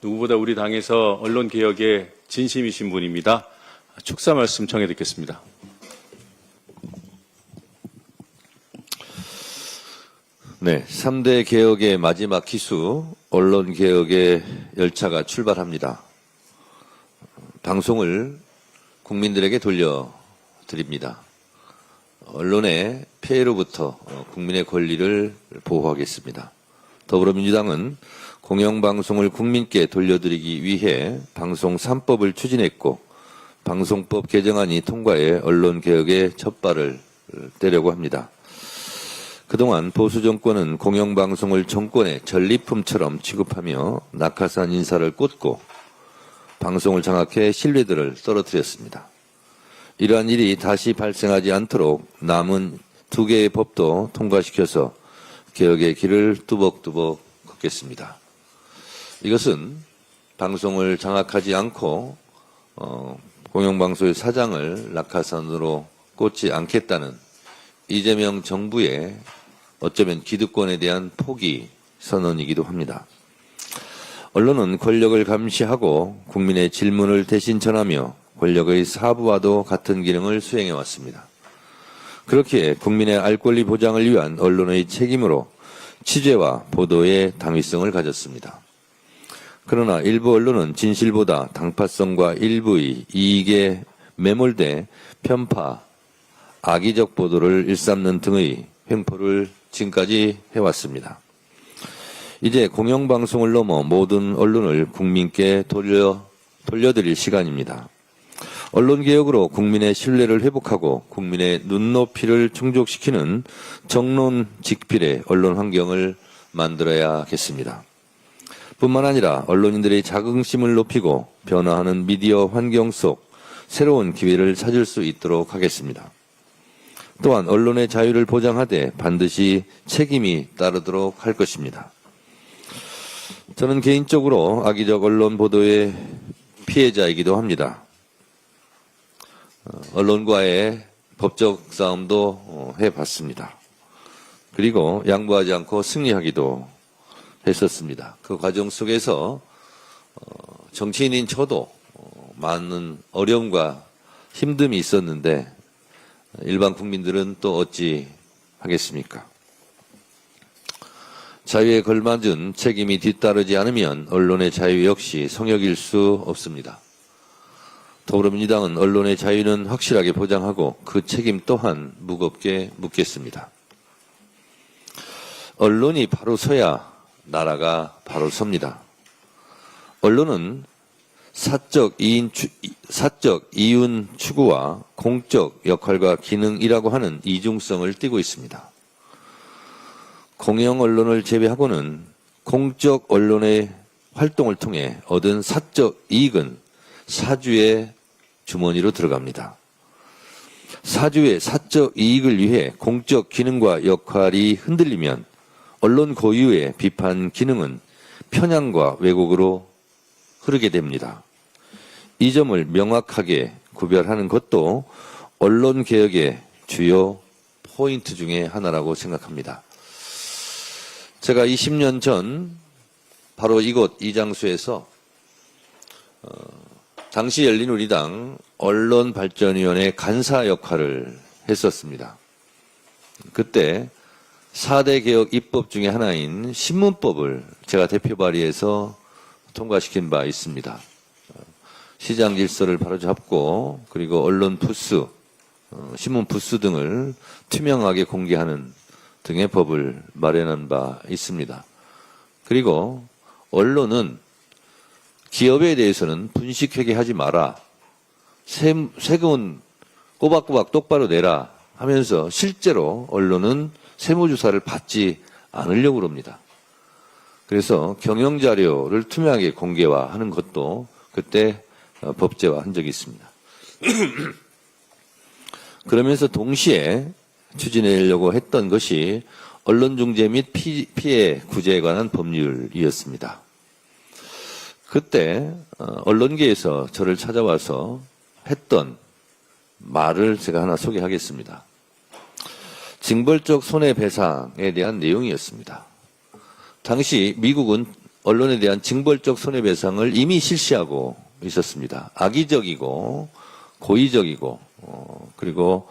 누구보다 우리 당에서 언론 개혁에 진심이신 분입니다. 축사 말씀 청해 듣겠습니다. 네, 3대 개혁의 마지막 기수, 언론 개혁의 열차가 출발합니다. 방송을 국민들에게 돌려드립니다. 언론의 폐해로부터 어, 국민의 권리를 보호하겠습니다. 더불어민주당은 공영방송을 국민께 돌려드리기 위해 방송 3법을 추진했고 방송법 개정안이 통과해 언론개혁의 첫 발을 떼려고 합니다. 그동안 보수 정권은 공영방송을 정권의 전리품처럼 취급하며 낙하산 인사를 꽂고 방송을 장악해 신뢰들을 떨어뜨렸습니다. 이러한 일이 다시 발생하지 않도록 남은 두 개의 법도 통과시켜서 개혁의 길을 뚜벅뚜벅 걷겠습니다. 이것은 방송을 장악하지 않고 어, 공영방송의 사장을 낙하산으로 꽂지 않겠다는 이재명 정부의 어쩌면 기득권에 대한 포기 선언이기도 합니다. 언론은 권력을 감시하고 국민의 질문을 대신 전하며 권력의 사부와도 같은 기능을 수행해 왔습니다. 그렇기에 국민의 알 권리 보장을 위한 언론의 책임으로 취재와 보도의 당위성을 가졌습니다. 그러나 일부 언론은 진실보다 당파성과 일부의 이익에 매몰돼 편파, 악의적 보도를 일삼는 등의 횡포를 지금까지 해왔습니다. 이제 공영방송을 넘어 모든 언론을 국민께 돌려, 돌려드릴 시간입니다. 언론개혁으로 국민의 신뢰를 회복하고 국민의 눈높이를 충족시키는 정론 직필의 언론 환경을 만들어야겠습니다. 뿐만 아니라 언론인들의 자긍심을 높이고 변화하는 미디어 환경 속 새로운 기회를 찾을 수 있도록 하겠습니다. 또한 언론의 자유를 보장하되 반드시 책임이 따르도록 할 것입니다. 저는 개인적으로 악의적 언론 보도의 피해자이기도 합니다. 어, 언론과의 법적 싸움도 어, 해봤습니다. 그리고 양보하지 않고 승리하기도 했었습니다. 그 과정 속에서 어, 정치인인 저도 많은 어려움과 힘듦이 있었는데 일반 국민들은 또 어찌 하겠습니까? 자유에 걸맞은 책임이 뒤따르지 않으면 언론의 자유 역시 성역일 수 없습니다. 더불어민주당은 언론의 자유는 확실하게 보장하고 그 책임 또한 무겁게 묻겠습니다. 언론이 바로 서야 나라가 바로 섭니다. 언론은 사적 이인 추, 사적 이윤 추구와 공적 역할과 기능이라고 하는 이중성을 띠고 있습니다. 공영 언론을 제외하고는 공적 언론의 활동을 통해 얻은 사적 이익은 사주의 주머니로 들어갑니다. 사주의 사적 이익을 위해 공적 기능과 역할이 흔들리면 언론 고유의 비판 기능은 편향과 왜곡으로 흐르게 됩니다. 이 점을 명확하게 구별하는 것도 언론 개혁의 주요 포인트 중에 하나라고 생각합니다. 제가 20년 전 바로 이곳 이 장소에서 어, 당시 열린우리당 언론발전위원회 간사 역할을 했었습니다. 그때 4대 개혁 입법 중에 하나인 신문법을 제가 대표 발의해서 통과시킨 바 있습니다. 시장 질서를 바로잡고 그리고 언론 부스, 어, 신문 부스 등을 투명하게 공개하는 등의 법을 마련한 바 있습니다. 그리고 언론은 기업에 대해서는 분식회계하지 마라. 세, 세금은 꼬박꼬박 똑바로 내라 하면서 실제로 언론은 세무조사를 받지 않으려고 합니다. 그래서 경영자료를 투명하게 공개화하는 것도 그때 어, 법제화 한 적이 있습니다. 그러면서 동시에 추진하려고 했던 것이 언론중재 및 피, 피해 구제에 관한 법률이었습니다. 그때 어, 언론계에서 저를 찾아와서 했던 말을 제가 하나 소개하겠습니다. 징벌적 손해배상에 대한 내용이었습니다. 당시 미국은 언론에 대한 징벌적 손해배상을 이미 실시하고 있었습니다. 악의적이고 고의적이고 어, 그리고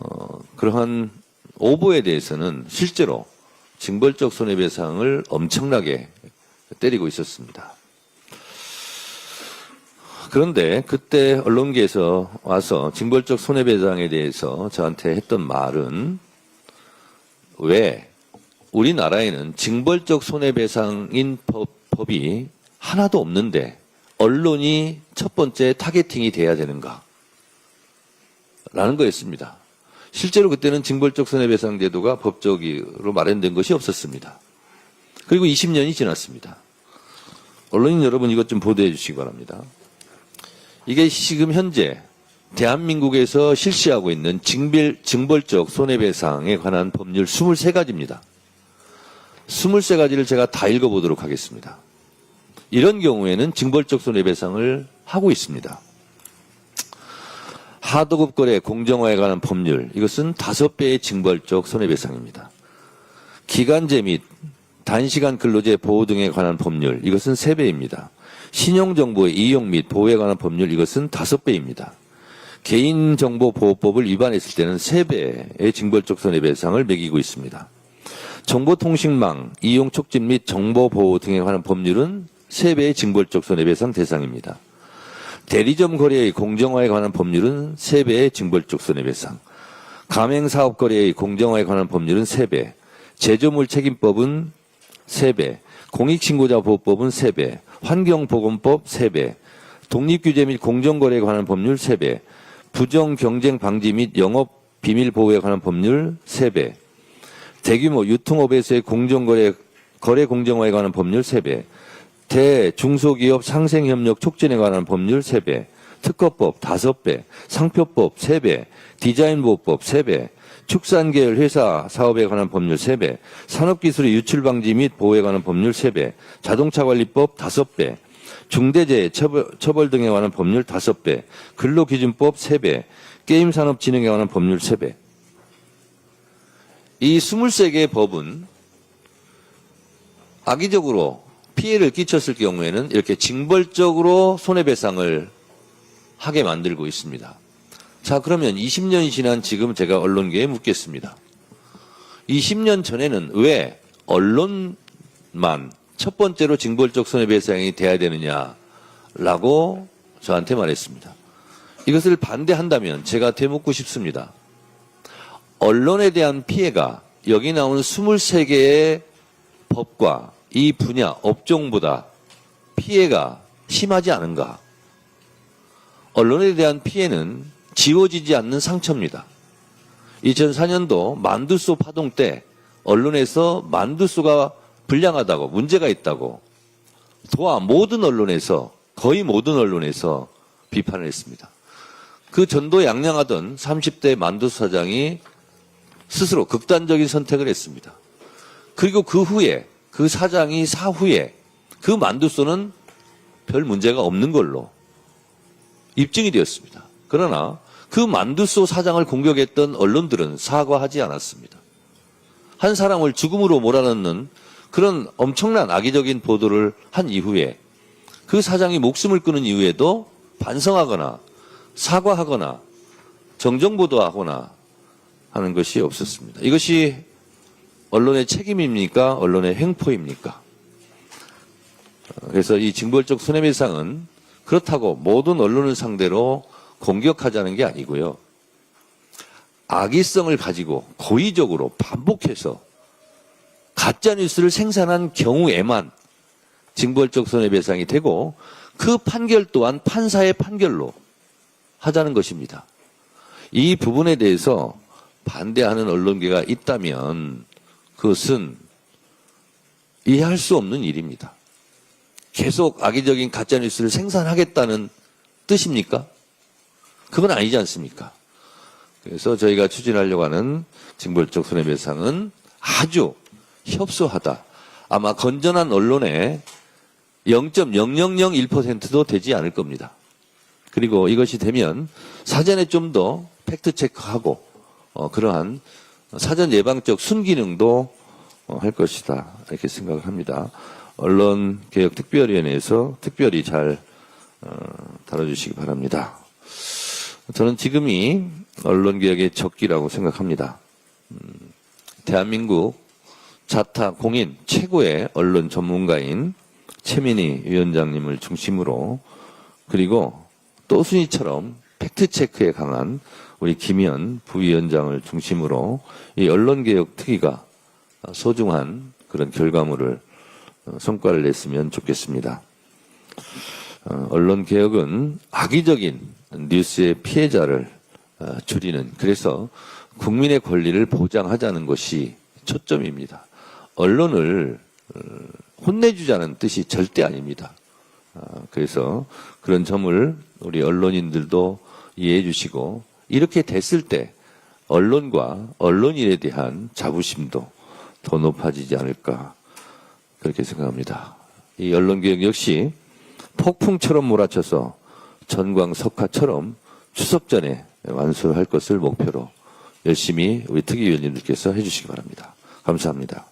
어, 그러한 오보에 대해서는 실제로 징벌적 손해배상을 엄청나게 때리고 있었습니다. 그런데 그때 언론계에서 와서 징벌적 손해배상에 대해서 저한테 했던 말은 왜 우리나라에는 징벌적 손해배상인 법, 법이 하나도 없는데 언론이 첫 번째 타겟팅이 돼야 되는가? 라는 거였습니다. 실제로 그때는 징벌적 손해배상 제도가 법적으로 마련된 것이 없었습니다. 그리고 20년이 지났습니다. 언론인 여러분 이것 좀 보도해 주시기 바랍니다. 이게 지금 현재 대한민국에서 실시하고 있는 징벌, 징벌적 손해배상에 관한 법률 23가지입니다. 23가지를 제가 다 읽어보도록 하겠습니다. 이런 경우에는 징벌적 손해배상을 하고 있습니다. 하도급 거래 공정화에 관한 법률 이것은 다섯 배의 징벌적 손해배상입니다. 기간제 및 단시간 근로제 보호 등에 관한 법률 이것은 세 배입니다. 신용정보의 이용 및 보호에 관한 법률 이것은 다섯 배입니다. 개인정보보호법을 위반했을 때는 세 배의 징벌적 손해배상을 매기고 있습니다. 정보통신망 이용 촉진 및 정보보호 등에 관한 법률은 세배의 징벌적 손해배상 대상입니다. 대리점 거래의 공정화에 관한 법률은 세배의 징벌적 손해배상. 가맹사업 거래의 공정화에 관한 법률은 세배 제조물 책임법은 세배 공익신고자 보호법은 세배 환경보건법 세배 독립규제 및 공정거래에 관한 법률 세배 부정 경쟁 방지 및 영업 비밀 보호에 관한 법률 세배 대규모 유통업에서의 공정거래 거래 공정화에 관한 법률 3배, 대 중소기업 상생협력 촉진에 관한 법률 3배, 특허법 5배, 상표법 3배, 디자인보호법 3배, 축산계열 회사 사업에 관한 법률 3배, 산업기술의 유출 방지 및 보호에 관한 법률 3배, 자동차 관리법 5배, 중대재해 처벌, 처벌 등에 관한 법률 5배, 근로기준법 3배, 게임산업진흥에 관한 법률 3배, 이 23개의 법은 악의적으로 피해를 끼쳤을 경우에는 이렇게 징벌적으로 손해배상을 하게 만들고 있습니다. 자, 그러면 20년이 지난 지금 제가 언론계에 묻겠습니다. 20년 전에는 왜 언론만 첫 번째로 징벌적 손해배상이 돼야 되느냐라고 저한테 말했습니다. 이것을 반대한다면 제가 되묻고 싶습니다. 언론에 대한 피해가 여기 나오는 23개의 법과 이 분야, 업종보다 피해가 심하지 않은가? 언론에 대한 피해는 지워지지 않는 상처입니다. 2004년도 만두소 파동 때 언론에서 만두소가 불량하다고 문제가 있다고 도와 모든 언론에서 거의 모든 언론에서 비판을 했습니다. 그 전도 양양하던 30대 만두소 사장이 스스로 극단적인 선택을 했습니다. 그리고 그 후에 그 사장이 사후에 그 만두소는 별 문제가 없는 걸로 입증이 되었습니다. 그러나 그 만두소 사장을 공격했던 언론들은 사과하지 않았습니다. 한 사람을 죽음으로 몰아넣는 그런 엄청난 악의적인 보도를 한 이후에 그 사장이 목숨을 끊은 이후에도 반성하거나 사과하거나 정정보도하거나 하는 것이 없었습니다. 이것이 언론의 책임입니까? 언론의 횡포입니까? 그래서 이 징벌적 손해배상은 그렇다고 모든 언론을 상대로 공격하자는 게 아니고요. 악의성을 가지고 고의적으로 반복해서 가짜 뉴스를 생산한 경우에만 징벌적 손해배상이 되고 그 판결 또한 판사의 판결로 하자는 것입니다. 이 부분에 대해서 반대하는 언론계가 있다면 그것은 이해할 수 없는 일입니다. 계속 악의적인 가짜뉴스를 생산하겠다는 뜻입니까? 그건 아니지 않습니까? 그래서 저희가 추진하려고 하는 징벌적 손해배상은 아주 협소하다. 아마 건전한 언론의 0.0001%도 되지 않을 겁니다. 그리고 이것이 되면 사전에 좀 더 팩트 체크하고 어, 그러한 사전 예방적 순기능도 어, 할 것이다 이렇게 생각을 합니다. 언론 개혁 특별위원회에서 특별히 잘 어, 다뤄주시기 바랍니다. 저는 지금이 언론 개혁의 적기라고 생각합니다. 음, 대한민국 자타 공인 최고의 언론 전문가인 최민희 위원장님을 중심으로 그리고 또 순이처럼 팩트체크에 강한 우리 김현 부위원장을 중심으로 이 언론개혁 특위가 소중한 그런 결과물을 어, 성과를 냈으면 좋겠습니다. 어, 언론개혁은 악의적인 뉴스의 피해자를 어, 줄이는 그래서 국민의 권리를 보장하자는 것이 초점입니다. 언론을 어, 혼내주자는 뜻이 절대 아닙니다. 아, 그래서 그런 점을 우리 언론인들도 이해해 주시고 이렇게 됐을 때 언론과 언론인에 대한 자부심도 더 높아지지 않을까 그렇게 생각합니다. 이 언론개혁 역시 폭풍처럼 몰아쳐서 전광석화처럼 추석 전에 완수할 것을 목표로 열심히 우리 특위위원님들께서 해주시기 바랍니다. 감사합니다.